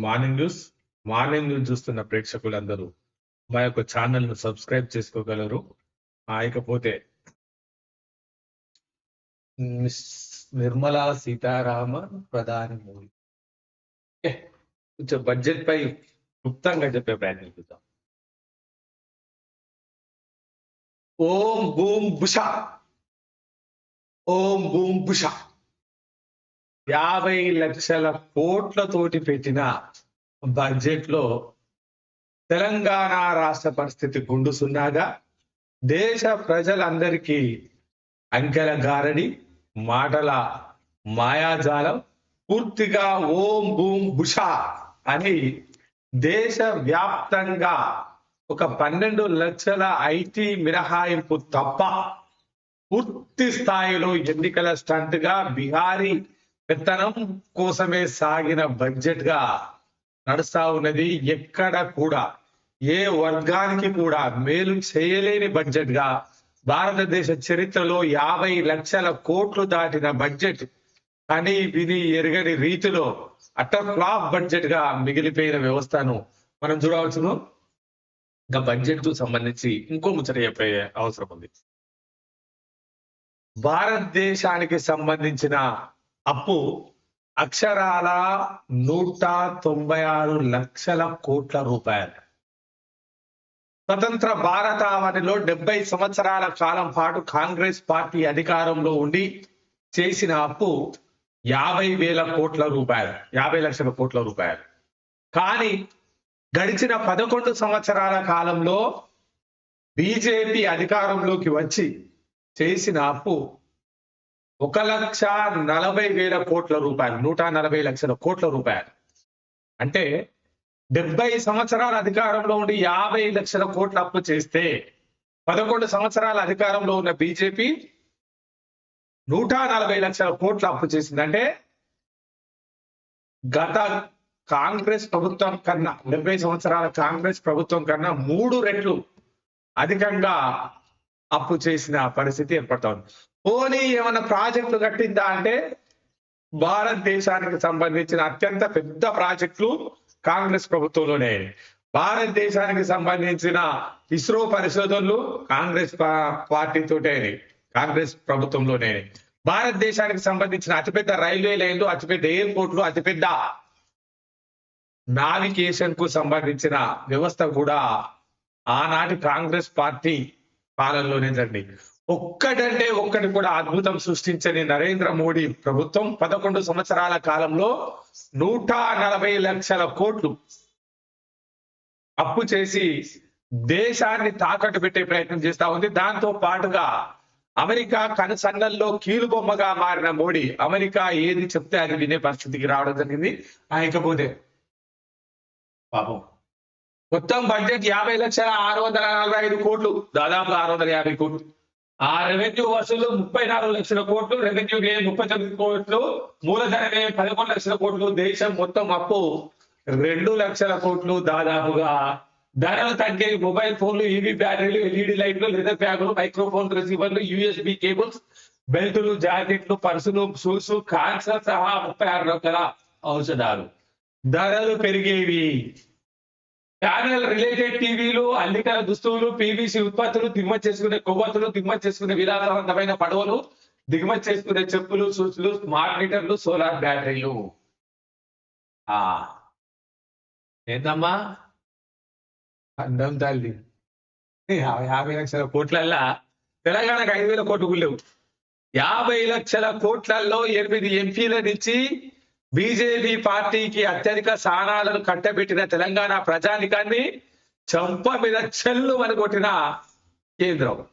Morning news. Morning news చూస్తున్న ప్రేక్షకులందరూ మా యొక్క ఛానల్ను సబ్స్క్రైబ్ చేసుకోగలరు. ఇకపోతే నిర్మలా సీతారామ ప్రధాని మోడీ ఏ, కొంచెం బడ్జెట్ పై క్లుప్తంగా చెప్పే ప్రయత్నం చేద్దాం. ఓం భూం భుష. ఓం భూం భుష. యాభై లక్షల కోట్లతోటి పెట్టిన బడ్జెట్లో తెలంగాణ రాష్ట్ర పరిస్థితి గుండు సున్నాగా దేశ ప్రజలందరికీ అంకెల గారడి మాటల మాయాజాలం పూర్తిగా ఓం భూం భుష అని దేశ వ్యాప్తంగా ఒక పన్నెండు లక్షల ఐటీ మినహాయింపు తప్ప పూర్తి స్థాయిలో ఎన్నికల స్టంట్గా బిహారీ విత్తనం కోసమే సాగిన బడ్జెట్గా నడుస్తా ఉన్నది ఎక్కడ కూడా ఏ వర్గానికి కూడా మేలు చేయలేని బడ్జెట్గా భారతదేశ చరిత్రలో యాభై లక్షల కోట్లు దాటిన బడ్జెట్ కానీ విని ఎరగని రీతిలో అటర్ ఫ్లాప్ బడ్జెట్గా మిగిలిపోయిన వ్యవస్థను మనం చూడవచ్చును. ఇంకా బడ్జెట్కు సంబంధించి ఇంకో ముచ్చట చెప్పే అవసరం ఉంది. భారతదేశానికి సంబంధించిన అప్పు అక్షరాల నూట తొంభై ఆరు లక్షల కోట్ల రూపాయలు. స్వతంత్ర భారతావనిలో డెబ్బై సంవత్సరాల కాలం పాటు కాంగ్రెస్ పార్టీ అధికారంలో ఉండి చేసిన అప్పు యాభై వేల కోట్ల రూపాయలు యాభై లక్షల కోట్ల రూపాయలు. కానీ గడిచిన పదకొండు సంవత్సరాల కాలంలో బీజేపీ అధికారంలోకి వచ్చి చేసిన అప్పు ఒక లక్ష నలభై వేల కోట్ల రూపాయలు నూట నలభై లక్షల కోట్ల రూపాయలు. అంటే డెబ్బై సంవత్సరాల అధికారంలో ఉండి యాభై లక్షల కోట్ల అప్పు చేస్తే పదకొండు సంవత్సరాల అధికారంలో ఉన్న బీజేపీ నూట నలభై లక్షల కోట్ల అప్పు చేసిందంటే గత కాంగ్రెస్ ప్రభుత్వం కన్నా డెబ్బై సంవత్సరాల కాంగ్రెస్ ప్రభుత్వం కన్నా మూడు రెట్లు అధికంగా అప్పు చేసిన పరిస్థితి ఏర్పడుతుంది. పోనీ ఏమైనా ప్రాజెక్టులు కట్టిందా అంటే భారతదేశానికి సంబంధించిన అత్యంత పెద్ద ప్రాజెక్టులు కాంగ్రెస్ ప్రభుత్వంలోనే. భారతదేశానికి సంబంధించిన ఇస్రో పరిశోధనలు కాంగ్రెస్ పా- పార్టీతోటే కాంగ్రెస్ ప్రభుత్వంలోనే. భారతదేశానికి సంబంధించిన అతిపెద్ద రైల్వే లైన్లు అతిపెద్ద ఎయిర్పోర్ట్లు అతిపెద్ద నావిగేషన్కు సంబంధించిన వ్యవస్థ కూడా ఆనాటి కాంగ్రెస్ పార్టీ పాలనలోనే జరిగింది. ఒక్కటంటే ఒక్కటి కూడా అద్భుతం సృష్టించని నరేంద్ర మోడీ ప్రభుత్వం పదకొండు సంవత్సరాల కాలంలో నూట నలభై లక్షల కోట్లు అప్పు చేసి దేశాన్ని తాకట్టు పెట్టే ప్రయత్నం చేస్తా ఉంది. దాంతో పాటుగా అమెరికా కనుసన్నల్లో కీలుబొమ్మగా మారిన మోడీ అమెరికా ఏది చెప్తే అది వినే పరిస్థితికి రావడం జరిగింది. ఆ, ఇకపోతే పాపం. మొత్తం బడ్జెట్ యాభై లక్షల ఆరు వందల నలభై ఐదు కోట్లు. దాదాపు ఆరు వందల యాభై కోట్లు. ఆ రెవెన్యూ వసూలు ముప్పై నాలుగు లక్షల కోట్లు రెవెన్యూ వ్యయం ముప్పై తొమ్మిది కోట్లు మూలధన వ్యయం పదకొండు లక్షల కోట్లు దేశం మొత్తం అప్పు రెండు లక్షల కోట్లు దాదాపుగా. ధరలు తగ్గే మొబైల్ ఫోన్లు ఈవీ బ్యాటరీలు ఎల్ఈడి లైట్లు లెదర్ బ్యాగులు మైక్రోఫోన్ రిసీవర్లు యూఎస్బి కేబుల్స్ బెల్టులు జాకెట్లు పర్సులు షూస్ కాన్స్ సహా ముప్పై ఆరు రకాల ఔషధాలు. ధరలు పెరిగేవి. ప్యానల్ రిలేటెడ్ టీవీలు అల్లికల దుస్తువులు పీవీసీ ఉత్పత్తులు దిగుమతి చేసుకునే కొవ్వొత్తులు దిగుమతి చేసుకునే విలాసవంతమైన పడవలు దిగుమతి చేసుకునే చెప్పులు సూచులు స్మార్ట్ మీటర్లు సోలార్ బ్యాటరీలు. ఆ. ఏందమ్మా? అందం తల్లి. యాభై లక్షల కోట్లల్లా? తెలంగాణకు ఐదు వేల కోట్లు లేవు యాభై లక్షల కోట్లలో ఎనిమిది ఎంపీలనిచ్చి బీజేపీ పార్టీకి అత్యధిక స్థానాలను కట్టబెట్టిన తెలంగాణ ప్రజానికాన్ని చంప మీద చెల్లు అని కొట్టిన కేంద్రం.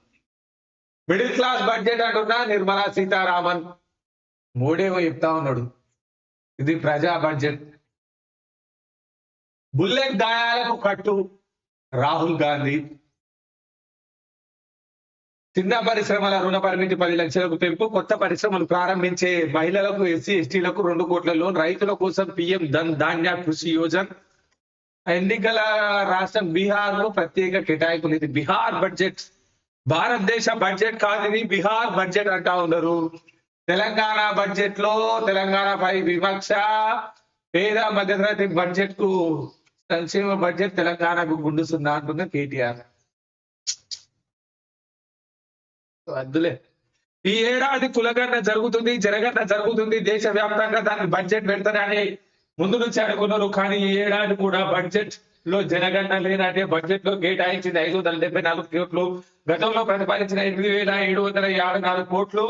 మిడిల్ క్లాస్ బడ్జెట్ అంటున్నా నిర్మలా సీతారామన్. మూడేమో చెప్తా ఉన్నాడు. ఇది ప్రజా బడ్జెట్. బుల్లెట్ గాయాలకు కట్టు రాహుల్ గాంధీ. చిన్న పరిశ్రమల రుణ పరిమితి పది లక్షలకు పెంపు కొత్త పరిశ్రమలు ప్రారంభించే మహిళలకు ఎస్సీ ఎస్టీలకు రెండు కోట్ల లోన్ రైతుల కోసం పిఎం ధన్ ధాన్య కృషి యోజన. ఎన్నికల రాష్ట్రం బీహార్లో ప్రత్యేక కేటాయింపులు ఇది బీహార్ బడ్జెట్ భారతదేశ బడ్జెట్ కాదు ఇది బీహార్ బడ్జెట్ అంటా ఉన్నారు. తెలంగాణ బడ్జెట్లో తెలంగాణపై వివక్ష పేద మధ్యతరగతి బడ్జెట్కు సంక్షేమ బడ్జెట్ తెలంగాణకు గుండు సున్నా అంటున్న కేటీఆర్. వద్దులే ఈ ఏడాది కులగన్న జరుగుతుంది జరగన్న జరుగుతుంది దేశవ్యాప్తంగా దానికి బడ్జెట్ పెడతారని ముందు నుంచి అనుకున్నారు కానీ ఈ ఏడాది కూడా బడ్జెట్లో జనగణన లేనంటే బడ్జెట్లో కేటాయించింది ఐదు వందల డెబ్బై నాలుగు కోట్లు గతంలో ప్రతిపాదించిన ఎనిమిది వేల ఏడు వందల యాభై నాలుగు కోట్లు.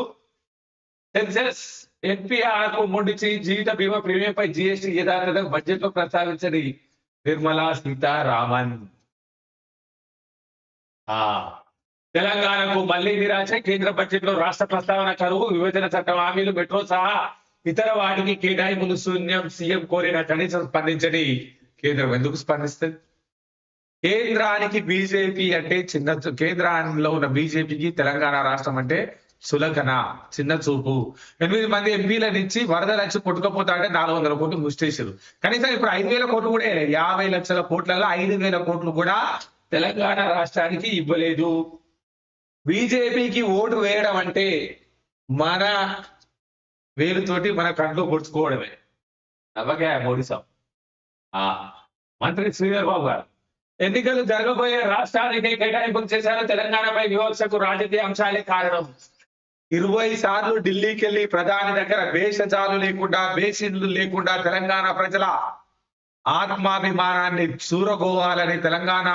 సెన్సెస్ ఎన్పిఆర్కు ముండిచి జీవిత బీమా ప్రీమియం పై జిఎస్టీ యథాతథ బడ్జెట్లో ప్రస్తావించని నిర్మలా సీతారామన్. ఆ తెలంగాణకు మళ్ళీ నిరాశ కేంద్ర బడ్జెట్లో రాష్ట్ర ప్రస్తావన కరువు విభజన చట్టం హామీలు మెట్రో సహా ఇతర వాటికి కేటాయింపులు శూన్యం సీఎం కోరిన కనీసం స్పందించని కేంద్రం ఎందుకు స్పందిస్తుంది? కేంద్రానికి బీజేపీ అంటే చిన్న కేంద్రంలో ఉన్న బీజేపీకి తెలంగాణ రాష్ట్రం అంటే సులకన చిన్న చూపు. ఎనిమిది మంది ఎంపీల నుంచి వరదలు వచ్చి కొట్టుకపోతా అంటే నాలుగు వందల కోట్లు ముస్టేసారు కనీసం ఇప్పుడు ఐదు వేల కోట్లు కూడా యాభై లక్షల కోట్లలో ఐదు వేల కోట్లు కూడా తెలంగాణ రాష్ట్రానికి ఇవ్వలేదు. బీజేపీకి ఓటు వేయడం అంటే మన వేలుతోటి మన కంట్లో పొడుచుకోవడమే నవ్వకే మోడీ సాబ్. ఆ మంత్రి శ్రీధర్ బాబు గారు ఎన్నికలు జరగబోయే రాష్ట్రానికి కేటాయింపులు చేశారు తెలంగాణపై వివక్షకు రాజకీయ అంశాలే కారణం. ఇరవై సార్లు ఢిల్లీకి వెళ్ళి ప్రధాని దగ్గర వేషజాలు లేకుండా బేసిన్లు లేకుండా తెలంగాణ ప్రజల ఆత్మాభిమానాన్ని చూరగోవాలని తెలంగాణ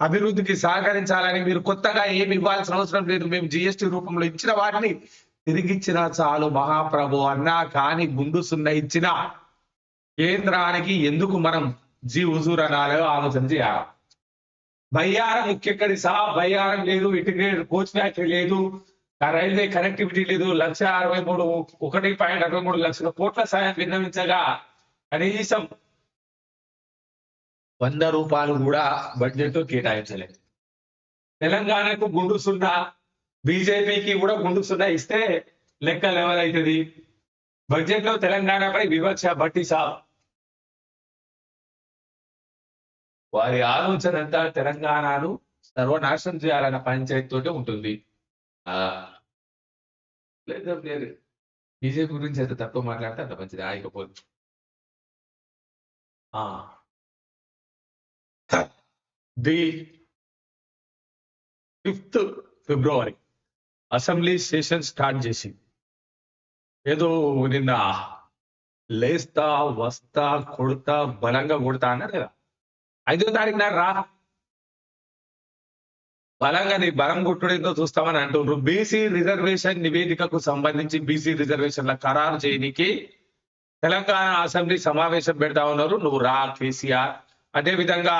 అభివృద్ధికి సహకరించాలని మీరు కొత్తగా ఏమి ఇవ్వాల్సిన అవసరం లేదు. మేము జిఎస్టి రూపంలో ఇచ్చిన వాటిని తిరిగిచ్చిన చాలు మహాప్రభు అన్నా కాని గుండు సున్న ఇచ్చిన కేంద్రానికి ఎందుకు మనం జీ హుజూర్ అనాలో ఆలోచన చేయాలి? బయ్యారం ఇక్కడి సహా బయ్యారం లేదు ఇంటిగ్రేటెడ్ కోచ్ ఫ్యాక్టరీ లేదు రైల్వే కనెక్టివిటీ లేదు లక్ష అరవై మూడు ఒకటి పాయింట్ అరవై మూడు లక్షల కోట్ల సాయం విన్నవించగా కనీసం వంద రూపాయలు కూడా బడ్జెట్ కేటాయించలేదు. తెలంగాణకు గుండు సున్నా బీజేపీకి కూడా గుండు సున్నా ఇస్తే లెక్క లెవెల్ బడ్జెట్లో తెలంగాణపై వివక్ష బట్టి సాబ్ వారి ఆలోచన అంతా తెలంగాణను సర్వనాశనం చేయాలన్న పంచాయతీ తోటే ఉంటుంది. ఆ లేదు బీజేపీ గురించి అయితే తక్కువ మాట్లాడితే అంత మంచిది. ఆయకపోదు the fifth February assembly session start చేసి ఏదో నిన్న లేస్తా వస్తా కొడతా బలంగా కొడతా అన్నారు కదా. ఐదో తారీఖు రా. బలంగా నీ బలం కొట్టుడేందో చూస్తామని అంటున్నారు బీసీ రిజర్వేషన్ నివేదికకు సంబంధించి బీసీ రిజర్వేషన్ల ఖరారు చేయడానికి తెలంగాణ అసెంబ్లీ సమావేశం పెడతా ఉన్నారు. నువ్వు రా కేసీఆర్. అదే విధంగా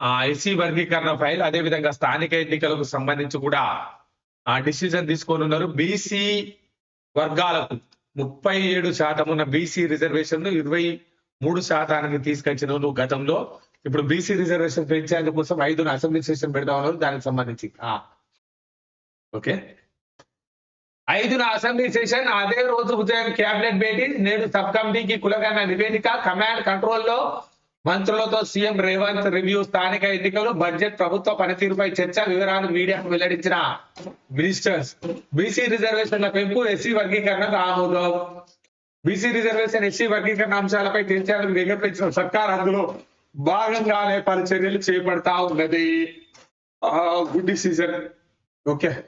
ఆ ఎస్సీ వర్గీకరణ ఫైల్ అదే విధంగా స్థానిక ఎన్నికలకు సంబంధించి కూడా ఆ డిసిజన్ తీసుకొని ఉన్నారు. బీసీ వర్గాలకు ముప్పై ఏడు శాతం ఉన్న బీసీ రిజర్వేషన్ ఇరవై మూడు శాతానికి తీసుకొచ్చిన గతంలో. ఇప్పుడు బీసీ రిజర్వేషన్ పెంచేందుకోసం ఐదున అసెంబ్లీ సెషన్ పెడతా ఉన్నారు దానికి సంబంధించి. ఓకే. ఐదున అసెంబ్లీ సెషన్ అదే రోజు ఉదయం కేబినెట్ భేటీ నేడు సబ్ కమిటీకి కులగన్న నివేదిక కమాండ్ కంట్రోల్లో మంత్రులతో సీఎం రేవంత్ రివ్యూ స్థానిక ఎన్నికలు బడ్జెట్ ప్రభుత్వ పనితీరుపై చర్చ వివరాలు మీడియాకు వెల్లడించిన మినిస్టర్స్. బీసీ రిజర్వేషన్ల పెంపు ఎస్సీ వర్గీకరణకు ఆమోదం. బీసీ రిజర్వేషన్ ఎస్సీ వర్గీకరణ అంశాలపై చర్చలకు విజ్ఞప్తించిన సర్కార్ అందులో భాగంగానే పలు చర్యలు చేపడతా ఉన్నది. Good decision. ఓకే.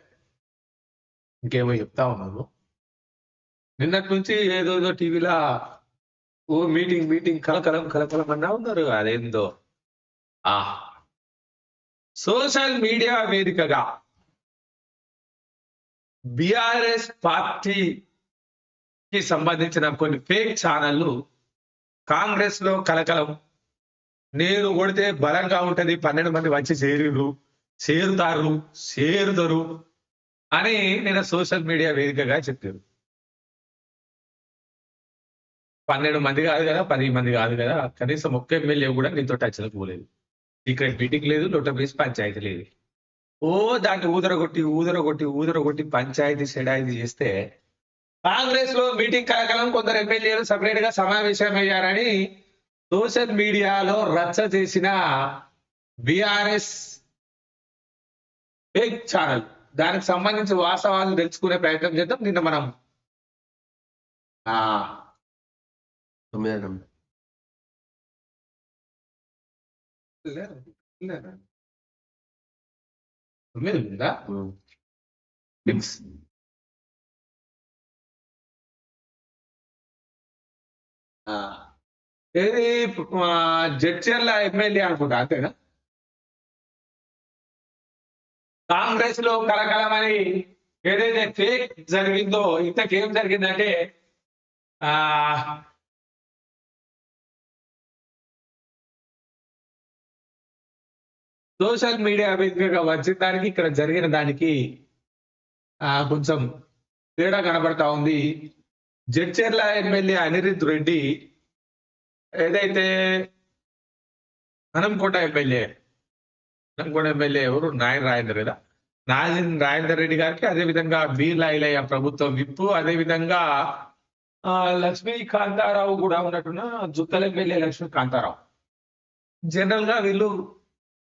ఇంకేమో చెప్తా ఉన్నాను. నిన్నటి నుంచి ఏదో ఏదో టీవీలో ఓ మీటింగ్ మీటింగ్ కలకలం కలకలం అన్నా ఉన్నారు. అదేందో. ఆ. సోషల్ మీడియా వేదికగా బిఆర్ఎస్ పార్టీకి సంబంధించిన కొన్ని ఫేక్ ఛానళ్ళు కాంగ్రెస్లో కలకలం. నేను కొడితే బలంగా ఉంటది పన్నెండు మంది వచ్చి చేరిరు చేరుతారు చేరుతారు అని నేను సోషల్ మీడియా వేదికగా చెప్పారు పన్నెండు మంది కాదు కదా పది మంది కాదు కదా కనీసం ఒక్క ఎమ్మెల్యే కూడా నీతో టచ్లకు పోలేదు. ఇక్కడ మీటింగ్ లేదు లోట పంచాయతీ లేదు. ఓ దాన్ని ఊదరగొట్టి ఊదరగొట్టి ఊదరగొట్టి పంచాయతీ సెడాయితీ చేస్తే కాంగ్రెస్లో మీటింగ్ కలకలం కొందరు ఎమ్మెల్యేలు సపరేట్గా సమావేశమయ్యారని సోషల్ మీడియాలో రచ్చ చేసిన బిఆర్ఎస్ ఫేక్ ఛానల్. దానికి సంబంధించి వాస్తవాలను తెలుసుకునే ప్రయత్నం చేద్దాం. నిన్న మనం ఆ తొమ్మిది నెంబర్ ఉందా ఏది జడ్చర్ల ఎమ్మెల్యే అనుకుంటా అంతేనా? కాంగ్రెస్లో కలకలమని ఏదైతే ఫేక్ జరిగిందో ఇంతకేం జరిగిందంటే ఆ సోషల్ మీడియా వేదికగా వచ్చిన దానికి ఇక్కడ జరిగిన దానికి ఆ కొంచెం తేడా కనబడతా ఉంది. జడ్చర్ల ఎమ్మెల్యే అనిరుద్ రెడ్డి ఏదైతే హనంకోట ఎమ్మెల్యే హనంకోట ఎమ్మెల్యే ఎవరు? నాయన రాజేందర్ కదా. నాయన్ రాజేందర్ రెడ్డి గారికి అదే విధంగా బీర్ల ప్రభుత్వం విప్పు అదే విధంగా ఆ, లక్ష్మీ కాంతారావు కూడా ఉన్నట్టున్న జుక్కల ఎమ్మెల్యే లక్ష్మీ కాంతారావు. జనరల్గా వీళ్ళు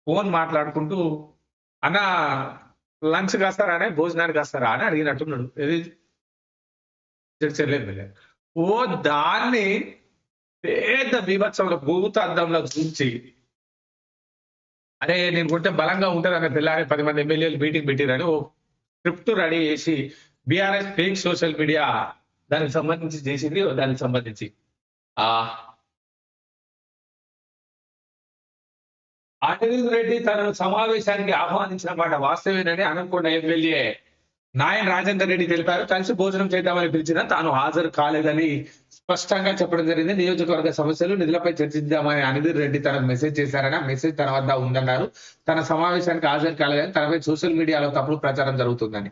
ఫోన్ మాట్లాడుకుంటూ అన్న లంచ్ కాస్తారా అనే భోజనానికి కాస్తారా? అని అడిగినట్టున్నాడు ఏది చర్చలే ఓ దాన్ని పెద్ద బీభత్సంలో భూత అద్దంలో చూసి అరే నేను కొంటే బలంగా ఉంటుందన్న తెల్లారి పది మంది ఎమ్మెల్యేలు మీటింగ్ పెట్టిరని ఓ స్క్రిప్ట్ రెడీ చేసి బీఆర్ఎస్ ఫేక్ సోషల్ మీడియా దానికి సంబంధించి చేసింది దానికి సంబంధించి. ఆ అనిరుద్ రెడ్డి తన సమావేశానికి ఆహ్వానించిన మాట వాస్తవేనని అనంకొండ ఎమ్మెల్యే నాయన్ రాజేందర్ రెడ్డి తెలిపారు. కలిసి భోజనం చేద్దామని పిలిచినా తాను హాజరు కాలేదని స్పష్టంగా చెప్పడం జరిగింది. నియోజకవర్గ సమస్యలు నిధులపై చర్చిద్దామని అనిరుద్ రెడ్డి తనకు మెసేజ్ చేశారని ఆ మెసేజ్ తన వద్ద ఉందన్నారు. తన సమావేశానికి హాజరు కాలేదని తనపై సోషల్ మీడియాలో తప్పుడు ప్రచారం జరుగుతుందని.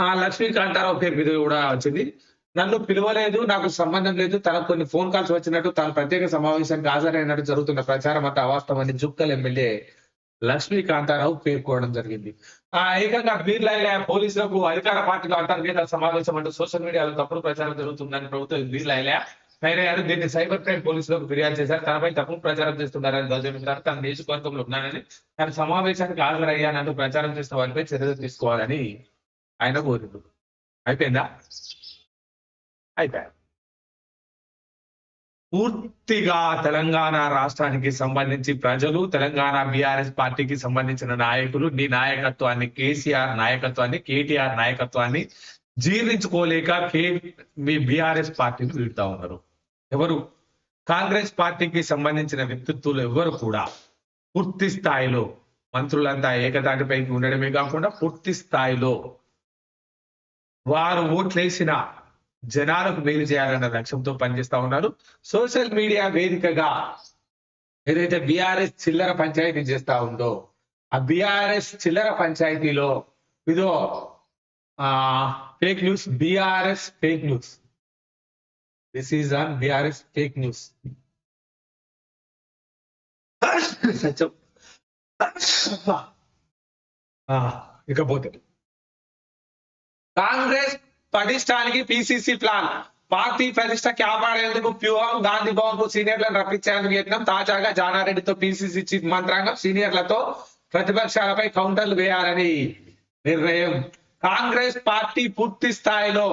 ఆ లక్ష్మీకాంతారావు పేరు మీద కూడా వచ్చింది. నన్ను పిలవలేదు నాకు సంబంధం లేదు. తనకు కొన్ని ఫోన్ కాల్స్ వచ్చినట్టు తాను ప్రత్యేక సమావేశానికి హాజరైనట్టు జరుగుతున్న ప్రచారం అంతా అని జుక్కల్ ఎమ్మెల్యే లక్ష్మీకాంతారావు పేర్కోవడం జరిగింది. ఆ ఏకంగా బీర్లైల పోలీసులకు అధికార పార్టీలో అంతర్గత సమావేశం అంటూ సోషల్ మీడియాలో తప్పుడు ప్రచారం జరుగుతుందని ప్రభుత్వం బీర్లైల ఫైరయ్యారు దీన్ని సైబర్ క్రైమ్ పోలీసులకు ఫిర్యాదు చేశారు. తనపై తప్పుడు ప్రచారం చేస్తున్నారని ధ్వజమిస్తారు తన నియోజకవర్గంలో ఉన్నానని తన సమావేశానికి హాజరయ్యానంటూ ప్రచారం చేసిన వారిపై చర్యలు తీసుకోవాలని ఆయన కోరిండు. అయిపోయిందా? అయిపోయారు. పూర్తిగా తెలంగాణ రాష్ట్రానికి సంబంధించి ప్రజలు తెలంగాణ బీఆర్ఎస్ పార్టీకి సంబంధించిన నాయకులు నీ నాయకత్వాన్ని కేసీఆర్ నాయకత్వాన్ని కేటీఆర్ నాయకత్వాన్ని జీర్ణించుకోలేక కే మీ బీఆర్ఎస్ పార్టీని వీడుతా ఉన్నారు. ఎవరు? కాంగ్రెస్ పార్టీకి సంబంధించిన వ్యక్తిత్వాలు ఎవరు కూడా పూర్తి స్థాయిలో మంత్రులంతా ఏకతాటిపైకి ఉండడమే కాకుండా పూర్తి స్థాయిలో వారు ఓట్లేసిన జనాలకు మేలు చేయాలన్న లక్ష్యంతో పనిచేస్తా ఉన్నారు. సోషల్ మీడియా వేదికగా ఏదైతే బీఆర్ఎస్ చిల్లర పంచాయతీ చేస్తా ఉందో ఆ బీఆర్ఎస్ చిల్లర పంచాయతీలో ఇదో ఆ fake news BRS fake news this is on BRS fake news సత్యం. ఇకపోతే కాంగ్రెస్ పటిష్టానికి పిసిసి ప్లాన్. పార్టీ ప్రతిష్ట కాపాడేందుకు ప్యూహం గాంధీ భవన్కు సీనియర్లను రప్పించేందుకు యత్నం తాజాగా జానారెడ్డితో పిసిసి చీఫ్ మంత్రాంగం సీనియర్లతో ప్రతిపక్షాలపై కౌంటర్లు వేయాలని నిర్ణయం. కాంగ్రెస్ పార్టీ పూర్తి స్థాయిలో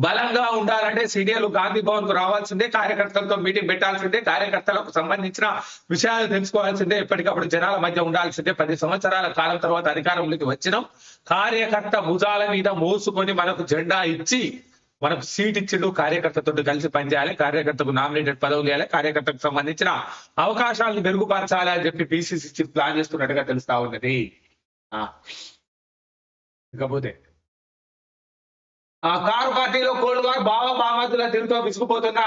బలంగా ఉండాలంటే సీనియర్లు గాంధీ భవన్కు రావాల్సిందే కార్యకర్తలతో మీటింగ్ పెట్టాల్సిందే కార్యకర్తలకు సంబంధించిన విషయాలు తెలుసుకోవాల్సిందే ఎప్పటికప్పుడు జనాల మధ్య ఉండాల్సిందే. పది సంవత్సరాల కాలం తర్వాత అధికారంలోకి వచ్చినాం. కార్యకర్త భుజాల మీద మోసుకొని మనకు జెండా ఇచ్చి మనకు సీట్ ఇచ్చిండు. కార్యకర్తతో కలిసి పనిచేయాలి. కార్యకర్తకు నామినేటెడ్ పదవులు ఇవ్వాలి. కార్యకర్తకు సంబంధించిన అవకాశాలను మెరుగుపరచాలి అని చెప్పి పిసిసి చీఫ్ ప్లాన్ చేస్తున్నట్టుగా తెలుస్తా ఉన్నది. ఆ. ఇకపోతే ఆ కారు పార్టీలో కోల్డ్ వార్ బావ బామతుల తిరుగుతో విసుకుపోతున్న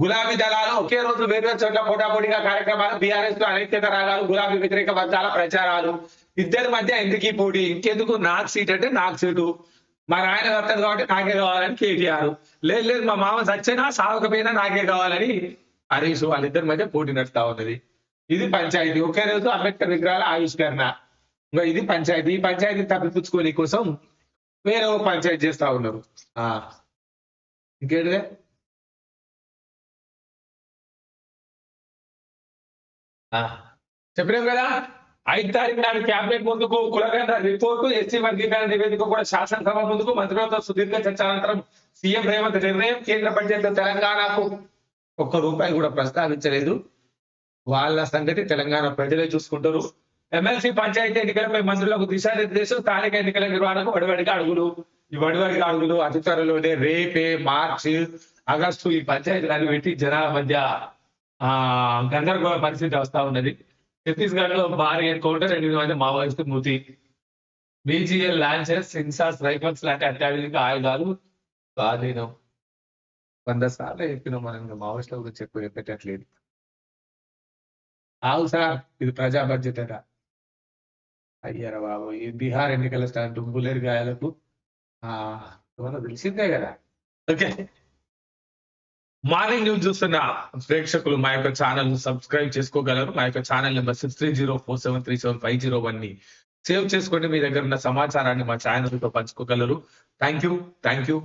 గులాబీ దళాలు ఒకే రోజు వేర్వేరు చోట్ల పోటాపోటీగా కార్యక్రమాలు బీఆర్ఎస్లో అనైక్యత రాగాలు గులాబీ వ్యతిరేక వర్గాల ప్రచారాలు. ఇద్దరి మధ్య ఎందుకు ఈ పోటీ? ఇంకెందుకు నాకు సీట్ అంటే నాకు సీటు. మా నాయన వస్తుంది కాబట్టి నాకే కావాలని కేటీఆర్. లేదు లేదు మా మామ సచ్చినా సావకపోయినా నాకే కావాలని హరీష్ వాళ్ళిద్దరి మధ్య పోటీ నడుస్తా ఉన్నది. ఇది పంచాయతీ. ఒకే రోజు అంబేద్కర్ విగ్రహాల ఆవిష్కరణ. ఇంకా ఇది పంచాయతీ. ఈ పంచాయతీ తప్పిపుచ్చుకోని కోసం వేరే పంచాయత్ పంచాయతీ చేస్తా ఉన్నారు. ఆ ఇంకేంటిదే? చెప్పినాం కదా? ఐదు తారీఖు నాడు క్యాబినెట్ ముందుకు కులగండ రిపోర్టు ఎస్సీ వర్గీకరణ నివేదిక కూడా శాసనసభ ముందుకు మంత్రులతో సుదీర్ఘ చర్చ అనంతరం సీఎం రేవంత్ నిర్ణయం కేంద్ర బడ్జెట్ తెలంగాణకు ఒక్క రూపాయి కూడా ప్రస్తావించలేదు. వాళ్ళ సంగతి తెలంగాణ ప్రజలే చూసుకుంటారు. ఎమ్మెల్సీ పంచాయతీ ఎన్నికలపై మంత్రులకు దిశానిర్దేశం స్థానిక ఎన్నికల నిర్వహణకు వడివడిగా అడుగులు. ఈ వడివడిగా అడుగులు అతి త్వరలోనే రేపే మార్చి ఆగస్టు ఈ పంచాయతీలను పెట్టి జనాల మధ్య ఆ గందరగోళ పరిస్థితి వస్తా ఉన్నది. ఛత్తీస్గఢ్లో భారీ ఎన్కౌంటర్ ఎనిమిది మంది మావోయిస్టు మృతి. బీజీఎల్ లాంచెస్ సిన్సాస్ రైఫల్స్ లాంటి అత్యాధునిక ఆయుధాలు స్వాధీనం వంద సార్లు చెప్పినాం మనం మావోయిస్టుల గురించి ఎక్కువ చెప్పేటట్లేదు. ఆవు సార్ ఇది ప్రజా బడ్జెట్ అట. అయ్యారా బాబు? ఈ బీహార్ ఎన్నికల స్టాండ్ గాయాలకు తెలిసిందే కదా? ఓకే. మార్నింగ్ న్యూస్ చూస్తున్న ప్రేక్షకులు మా యొక్క ఛానల్ సబ్స్క్రైబ్ చేసుకోగలరు. మా యొక్క channel number six three zero four seven three seven five zero వన్ని సేవ్ చేసుకోండి మీ దగ్గర ఉన్న సమాచారాన్ని మా ఛానల్తో పంచుకోగలరు. Thank you thank you